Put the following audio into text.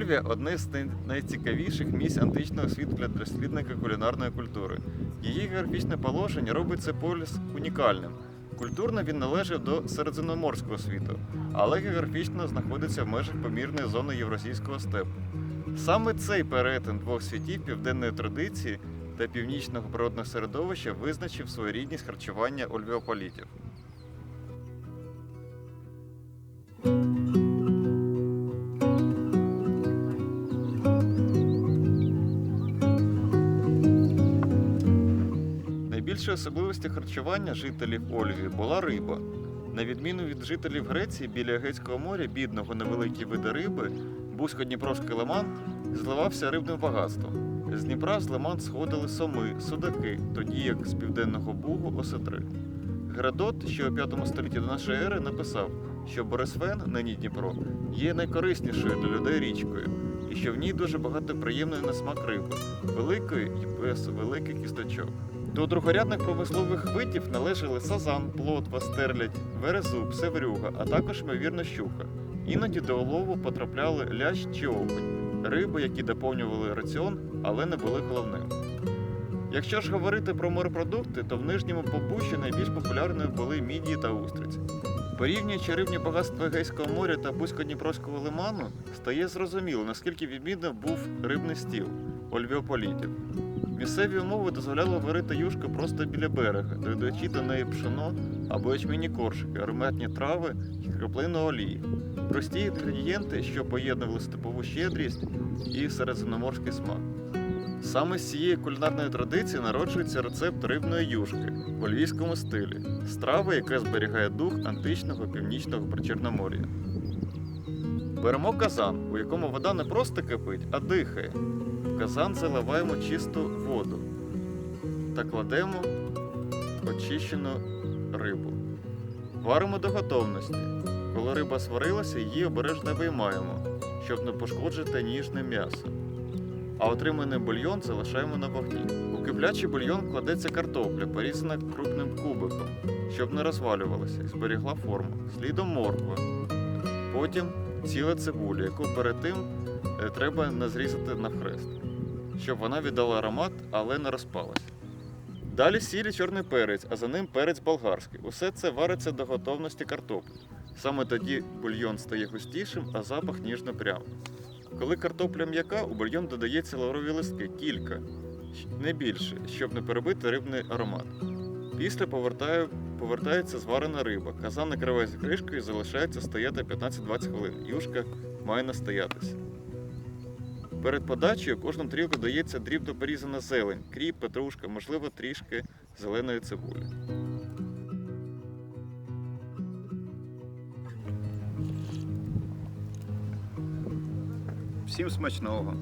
Місцевія одне з найцікавіших місць античного світу для дослідника кулінарної культури. Її географічне положення робить цей поліс унікальним. Культурно він належить до середземноморського світу, але географічно знаходиться в межах помірної зони євразійського степу. Саме цей перетин двох світів південної традиції та північного природного середовища визначив своєрідність харчування ольвеополітів. Найбільшою особливістю харчування жителів Ольвії була риба. На відміну від жителів Греції, біля Егейського моря, бідного на великі види риби, Бузько-Дніпровський лиман зливався рибним багатством. З Дніпра з лиман сходили соми, судаки, тоді як з південного бугу осетри. Геродот, ще у 5 столітті до нашої ери, написав, що Борисфен, нині Дніпро, є найкориснішою для людей річкою, і що в ній дуже багато приємної на смак риби, великої і без великих кісточок. До другорядних промислових видів належали сазан, плотва, стерлядь, верезуб, севрюга, а також, ймовірно, щука. Іноді до олову потрапляли лящ чи окунь, риби, які доповнювали раціон, але не були головним. Якщо ж говорити про морепродукти, то в нижньому побущі найбільш популярними були мідії та устриці. Порівнюючи рибні багатства Егейського моря та Бузько-Дніпровського лиману, стає зрозуміло, наскільки відмінним був рибний стіл ольвіополітів. Місцеві умови дозволяли варити юшку просто біля берега, додаючи до неї пшено або ячмінні коржики, ароматні трави і краплину олії. Прості інгредієнти, що поєднували степову щедрість і середземноморський смак. Саме з цієї кулінарної традиції народжується рецепт рибної юшки в ольвійському стилі, страва, яка зберігає дух античного північного причорномор'я. Беремо казан, у якому вода не просто кипить, а дихає. В казан заливаємо чисту воду та кладемо очищену рибу. Варимо до готовності. Коли риба сварилася, її обережно виймаємо, щоб не пошкоджити ніжне м'ясо. А отриманий бульйон залишаємо на вогні. У киплячий бульйон кладеться картопля, порізана крупним кубиком, щоб не розвалювалася і зберігла форму. Слідом морква. Потім ціла цибуля, яку перед тим е, треба назрізати навхрест, щоб вона віддала аромат, але не розпалася. Далі і чорний перець, а за ним перець болгарський. Усе це вариться до готовності картоплі. Саме тоді бульйон стає густішим, а запах ніжно прямий. Коли картопля м'яка, у бульйон додається лаврові листки, кілька, не більше, щоб не перебити рибний аромат. Після повертаю, повертається зварена риба. Казан накривається кришкою і залишається стояти 15-20 хвилин. Юшка має настоятися. Перед подачею кожному трілку дається дрібно порізана зелень, кріп, петрушка, можливо, трішки зеленої цибулі. Всім смачного.